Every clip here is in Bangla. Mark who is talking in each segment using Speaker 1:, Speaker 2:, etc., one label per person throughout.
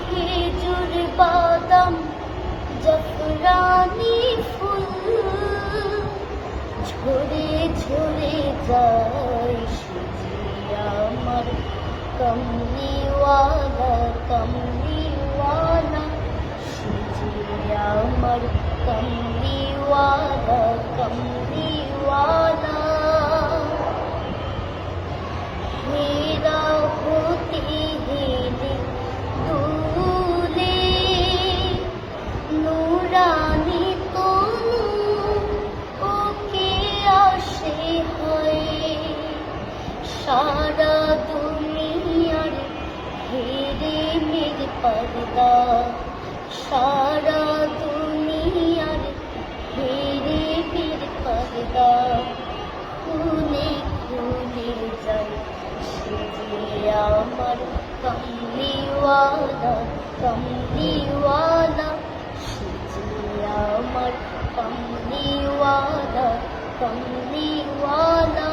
Speaker 1: খেজুর বাদাম জফরানি ফুল। ঝরে ঝরে যায় সুজি আমার কমলিওয়ালা কমলিওয়ালা। সুজি আমার কমলিওয়ালা সারা দুনিয়ার হেরে মের পর্দা খুলে খুলে যায় সে আমার কমলিওয়ালা কমলিওয়ালা। সে আমার কমলিওয়ালা কমলিওয়ালা।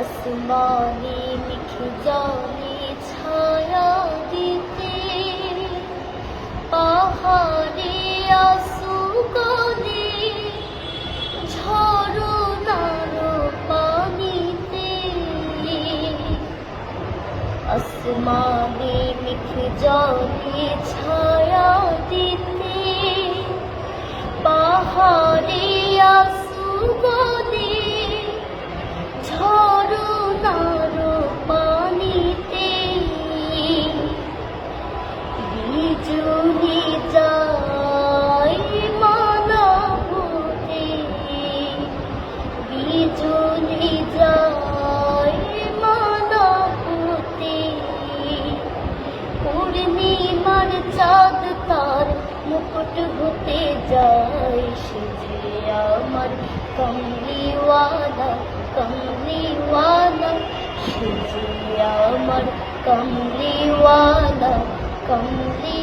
Speaker 1: আসমানে মিঠে জানে ছায়া মিঠে জানে ছায়া দিতে পাহাড়ে চাঁদ তার মুকুট হতে যায়, সে যে আমার কমলিওয়ালা কমলিওয়ালা, সে যে আমার কমলিওয়ালা কমলি